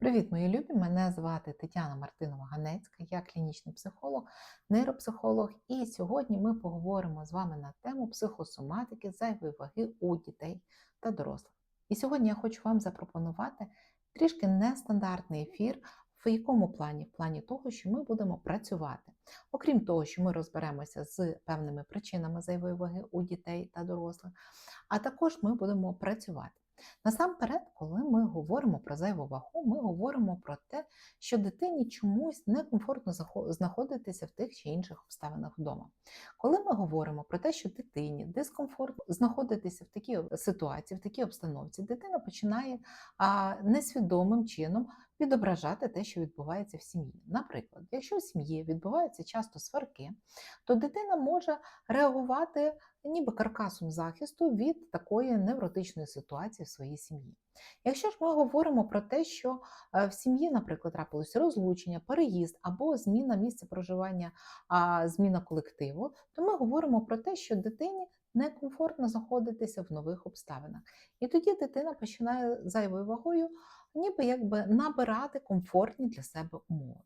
Привіт, мої любі! Мене звати Тетяна Мартинова Ганецька, я клінічний психолог, нейропсихолог, і сьогодні ми поговоримо з вами на тему психосоматики зайвої ваги у дітей та дорослих. І сьогодні я хочу вам запропонувати трішки нестандартний ефір. В якому плані? В плані того, що ми будемо працювати. Окрім того, що ми розберемося з певними причинами зайвої ваги у дітей та дорослих, а також ми будемо працювати. Насамперед, коли ми говоримо про зайву вагу, ми говоримо про те, що дитині чомусь некомфортно знаходитися в тих чи інших обставинах вдома. Коли ми говоримо про те, що дитині дискомфортно знаходитися в такій ситуації, в такій обстановці, дитина починає а, несвідомим чином відображати те, що відбувається в сім'ї. Наприклад, якщо в сім'ї відбуваються часто сварки, то дитина може реагувати ніби каркасом захисту від такої невротичної ситуації в своїй сім'ї. Якщо ж ми говоримо про те, що е, в сім'ї, наприклад, трапилось розлучення, переїзд або зміна місця проживання, зміна колективу, то ми говоримо про те, що дитині некомфортно знаходитися в нових обставинах. І тоді дитина починає зайвою вагою, ніби якби набирати комфортні для себе умови.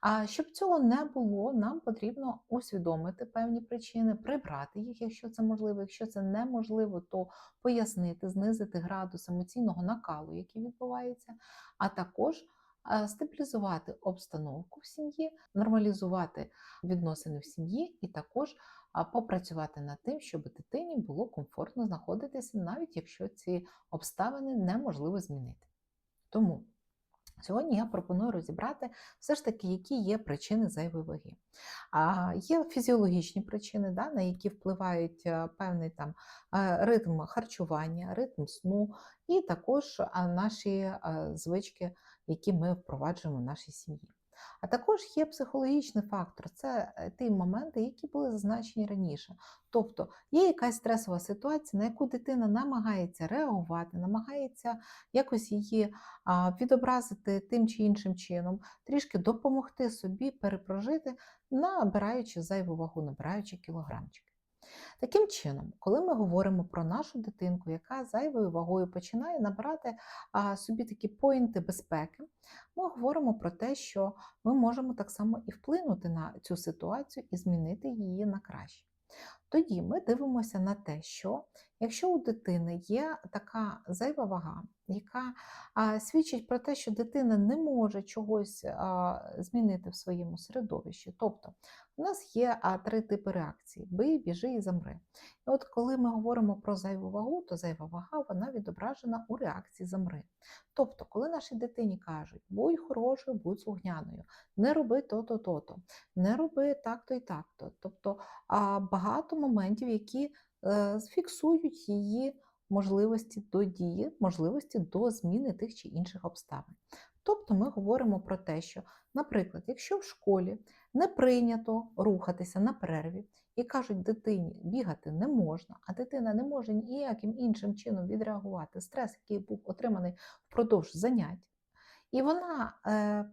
А щоб цього не було, нам потрібно усвідомити певні причини, прибрати їх, якщо це можливо. Якщо це неможливо, то пояснити, знизити градус емоційного накалу, який відбувається, а також стабілізувати обстановку в сім'ї, нормалізувати відносини в сім'ї і також попрацювати над тим, щоб дитині було комфортно знаходитися, навіть якщо ці обставини неможливо змінити. Тому Сьогодні я пропоную розібрати все ж таки, які є причини зайвої ваги. А Є фізіологічні причини, да, на які впливають е, певний там е, ритм харчування, ритм сну, і також наші е, звички, які ми впроваджуємо в нашій сім'ї. А також є психологічний фактор, це е, ті моменти, які були зазначені раніше. Тобто є якась стресова ситуація, на яку дитина намагається реагувати, намагається якось її відобразити тим чи іншим чином, трішки допомогти собі перепрожити, набираючи зайву вагу, набираючи кілограмчики. Таким чином, коли ми говоримо про нашу дитинку, яка зайвою вагою починає набирати собі такі поінти безпеки, ми говоримо про те, що ми можемо так само і вплинути на цю ситуацію і змінити її на краще. Тоді ми дивимося на те, що якщо у дитини є така зайва вага, яка а, свідчить про те, що дитина не може чогось а, змінити в своєму середовищі. Тобто у нас є а, три типи реакції: бий, біжи і замри. І от коли ми говоримо про зайву вагу, то зайва вага вона відображена у реакції замри. Тобто, коли нашій дитині кажуть, будь хорошою, будь слугняною, не роби то-то, то-то, не роби так-то і так-то. Тобто а, багато моментів, які фіксують її можливості до дії, можливості до зміни тих чи інших обставин. Тобто ми говоримо про те, що, наприклад, якщо в школі не прийнято рухатися на перерві і кажуть, дитині бігати не можна, а дитина не може ніяким іншим чином відреагувати стрес, який був отриманий впродовж занять, і вона е,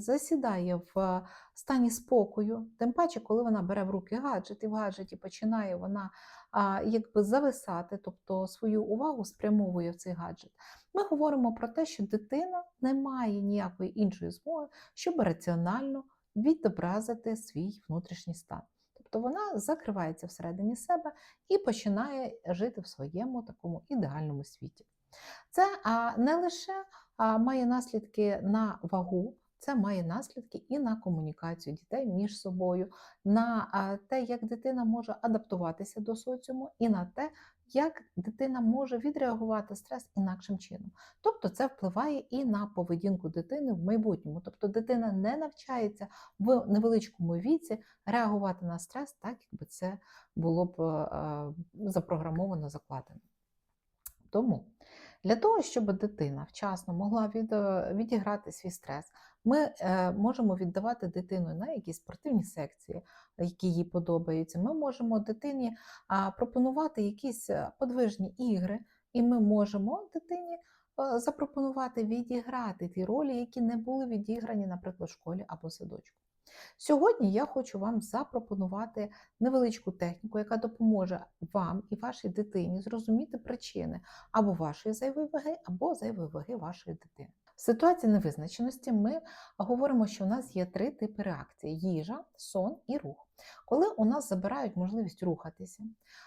засідає в стані спокою, тим паче, коли вона бере в руки гаджет і в гаджеті починає вона якби зависати, тобто свою увагу спрямовує в цей гаджет. Ми говоримо про те, що дитина не має ніякої іншої змоги, щоб раціонально відобразити свій внутрішній стан. Тобто вона закривається всередині себе і починає жити в своєму такому ідеальному світі. Це не лише має наслідки на вагу, це має наслідки і на комунікацію дітей між собою, на те, як дитина може адаптуватися до соціуму, і на те, як дитина може відреагувати стрес інакшим чином. Тобто це впливає і на поведінку дитини в майбутньому. Тобто дитина не навчається в невеличкому віці реагувати на стрес, так якби це було б запрограмовано, закладено. Тому для того, щоб дитина вчасно могла від, е, відіграти свій стрес, ми е, можемо віддавати дитину на якісь спортивні секції, які їй подобаються. Ми можемо дитині пропонувати якісь е, подвижні ігри, і ми можемо дитині запропонувати відіграти ті ролі, які не були відіграні, наприклад, в школі або садочку. Сьогодні я хочу вам запропонувати невеличку техніку, яка допоможе вам і вашій дитині зрозуміти причини або вашої зайвої ваги, або зайвої ваги вашої дитини. В ситуації невизначеності ми говоримо, що у нас є три типи реакції: їжа, сон і рух. Коли у нас забирають можливість рухатися,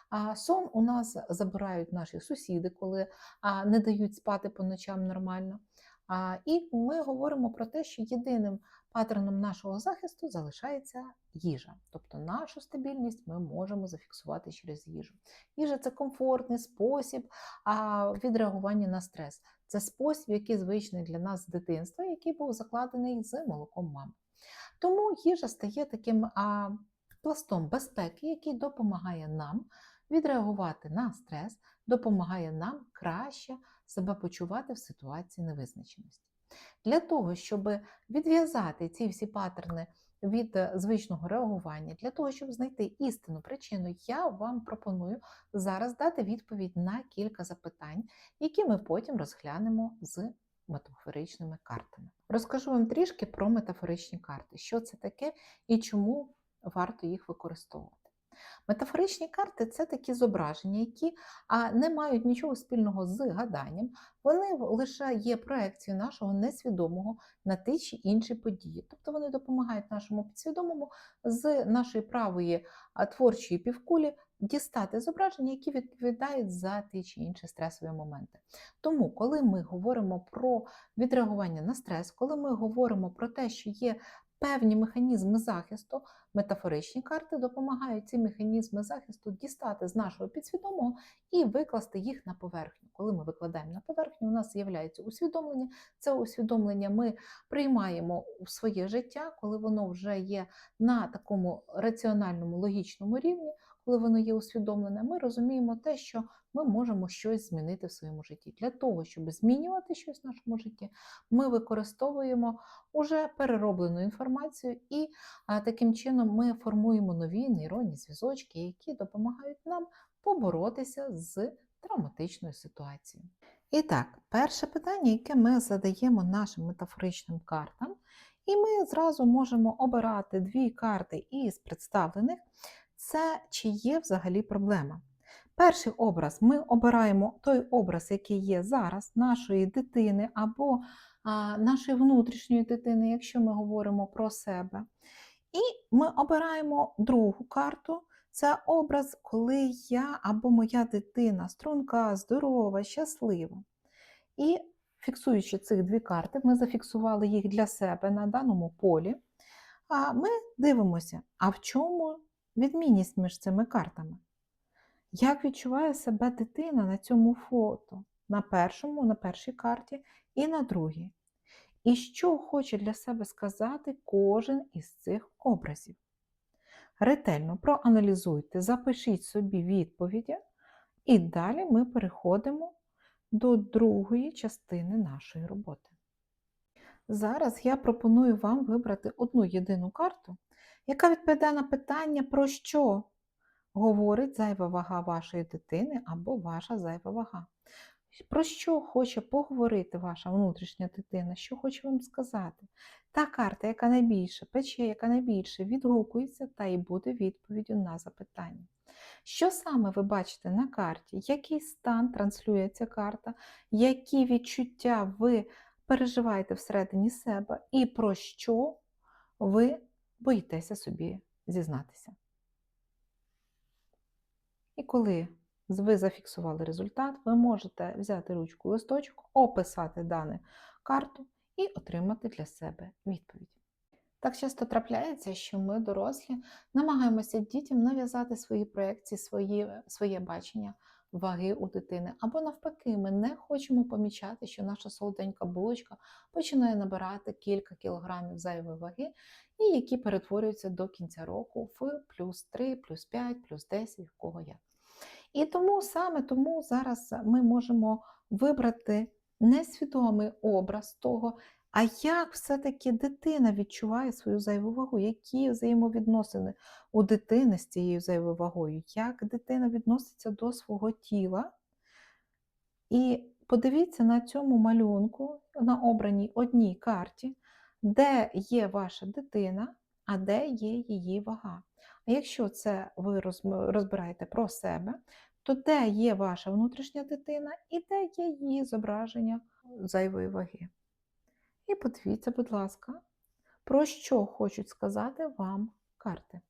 а сон у нас забирають наші сусіди, коли не дають спати по ночам нормально. І ми говоримо про те, що єдиним паттерном нашого захисту залишається їжа. Тобто нашу стабільність ми можемо зафіксувати через їжу. Їжа це комфортний спосіб відреагування на стрес. Це спосіб, який звичний для нас з дитинства, який був закладений з молоком мами. Тому їжа стає таким а, пластом безпеки, який допомагає нам відреагувати на стрес, допомагає нам краще себе почувати в ситуації невизначеності. Для того, щоб відв'язати ці всі паттерни від е, звичного реагування, для того, щоб знайти істинну причину, я вам пропоную зараз дати відповідь на кілька запитань, які ми потім розглянемо з метафоричними картами. Розкажу вам трішки про метафоричні карти, що це таке і чому варто їх використовувати. Метафоричні карти це такі зображення, які не мають нічого спільного з гаданням, вони лише є проекцією нашого несвідомого на ті чи інші події. Тобто вони допомагають нашому підсвідомому з нашої правої творчої півкулі дістати зображення, які відповідають за ті чи інші стресові моменти. Тому, коли ми говоримо про відреагування на стрес, коли ми говоримо про те, що є певні механізми захисту, метафоричні карти допомагають ці механізми захисту дістати з нашого підсвідомого і викласти їх на поверхню. Коли ми викладаємо на поверхню, у нас з'являється усвідомлення. Це усвідомлення ми приймаємо у своє життя, коли воно вже є на такому раціональному логічному рівні. Коли воно є усвідомлене, ми розуміємо те, що ми можемо щось змінити в своєму житті. Для того, щоб змінювати щось в нашому житті, ми використовуємо уже перероблену інформацію, і таким чином ми формуємо нові нейронні зв'язочки, які допомагають нам поборотися з травматичною ситуацією. І так, перше питання, яке ми задаємо нашим метафоричним картам, і ми зразу можемо обирати дві карти із представлених, це чи є взагалі проблема. Перший образ ми обираємо той образ, який є зараз, нашої дитини або а, нашої внутрішньої дитини, якщо ми говоримо про себе. І ми обираємо другу карту. Це образ, коли я або моя дитина струнка, здорова, щаслива. І фіксуючи цих дві карти, ми зафіксували їх для себе на даному полі. А ми дивимося, а в чому відмінність між цими картами? Як відчуває себе дитина на цьому фото, на першому, на першій карті і на другій? І що хоче для себе сказати кожен із цих образів? Ретельно проаналізуйте, запишіть собі відповіді, і далі ми переходимо до другої частини нашої роботи. Зараз я пропоную вам вибрати одну єдину карту, яка відповідає на питання, про що говорить зайва вага вашої дитини або ваша зайва вага. Про що хоче поговорити ваша внутрішня дитина, що хоче вам сказати? Та карта, яка найбільше пече, яка найбільше відгукується, та й буде відповіддю на запитання. Що саме ви бачите на карті? Який стан транслює ця карта, які відчуття ви переживаєте всередині себе, і про що ви боїтеся собі зізнатися? І коли ви зафіксували результат, ви можете взяти ручку листочок, описати дану карту і отримати для себе відповідь. Так часто трапляється, що ми, дорослі, намагаємося дітям нав'язати свої проекції, свої, своє бачення ваги у дитини. Або навпаки, ми не хочемо помічати, що наша солоденька булочка починає набирати кілька кілограмів зайвої ваги, і які перетворюються до кінця року в плюс 3, плюс 5, плюс 10, в кого як. І тому саме тому зараз ми можемо вибрати несвідомий образ того, а як все-таки дитина відчуває свою зайву вагу, які взаємовідносини у дитини з цією зайвою вагою, як дитина відноситься до свого тіла. І подивіться на цьому малюнку, на обраній одній карті, де є ваша дитина, а де є її вага. А якщо це ви розбираєте про себе, то де є ваша внутрішня дитина і де є її зображення зайвої ваги. І подивіться, будь ласка, про що хочуть сказати вам карти.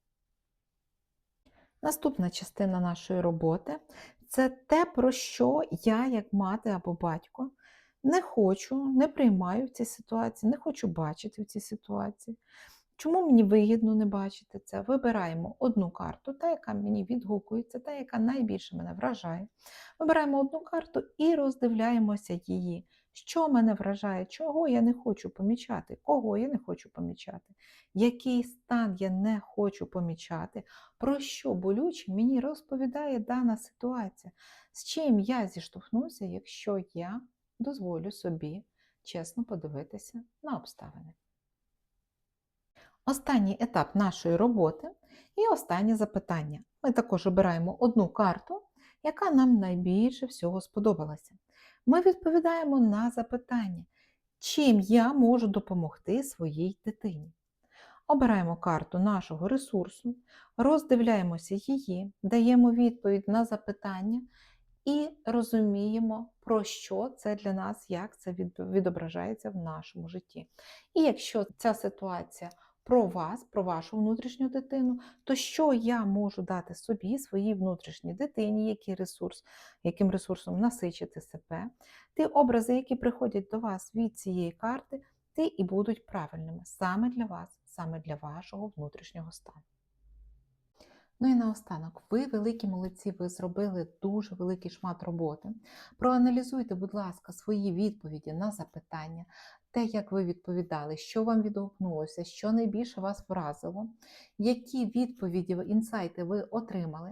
Наступна частина нашої роботи це те, про що я, як мати або батько, не хочу, не приймаю в цій ситуації, не хочу бачити в цій ситуації. Чому мені вигідно не бачити це? Вибираємо одну карту, та, яка мені відгукується, та, яка найбільше мене вражає. Вибираємо одну карту і роздивляємося її. Що мене вражає, чого я не хочу помічати, кого я не хочу помічати, який стан я не хочу помічати, про що болюче мені розповідає дана ситуація, з чим я зіштовхнуся, якщо я дозволю собі чесно подивитися на обставини. Останній етап нашої роботи і останнє запитання. Ми також обираємо одну карту, яка нам найбільше всього сподобалася. Ми відповідаємо на запитання, чим я можу допомогти своїй дитині. Обираємо карту нашого ресурсу, роздивляємося її, даємо відповідь на запитання і розуміємо, про що це для нас, як це відображається в нашому житті. І якщо ця ситуація про вас, про вашу внутрішню дитину, то що я можу дати собі, своїй внутрішній дитині, який ресурс, яким ресурсом насичити себе, ті образи, які приходять до вас від цієї карти, ті і будуть правильними саме для вас, саме для вашого внутрішнього стану. Ну і наостанок, ви великі молодці, ви зробили дуже великий шмат роботи. Проаналізуйте, будь ласка, свої відповіді на запитання, те, як ви відповідали, що вам відгукнулося, що найбільше вас вразило, які відповіді, інсайти ви отримали.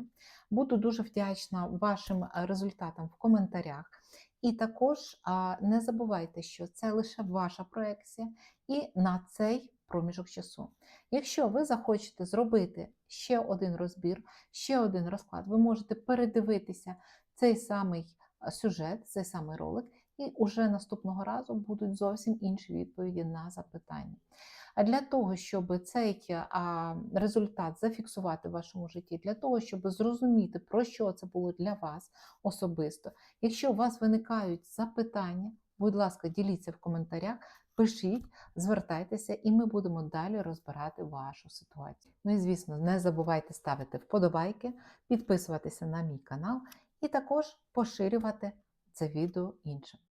Буду дуже вдячна вашим результатам в коментарях. І також не забувайте, що це лише ваша проекція, і на цей проміжок часу. Якщо ви захочете зробити ще один розбір, ще один розклад, ви можете передивитися цей самий сюжет, цей самий ролик, і уже наступного разу будуть зовсім інші відповіді на запитання. А для того, щоб цей результат зафіксувати в вашому житті, для того, щоб зрозуміти, про що це було для вас особисто, якщо у вас виникають запитання, будь ласка, діліться в коментарях. Пишіть, звертайтеся, і ми будемо далі розбирати вашу ситуацію. Ну і звісно, не забувайте ставити вподобайки, підписуватися на мій канал і також поширювати це відео іншим.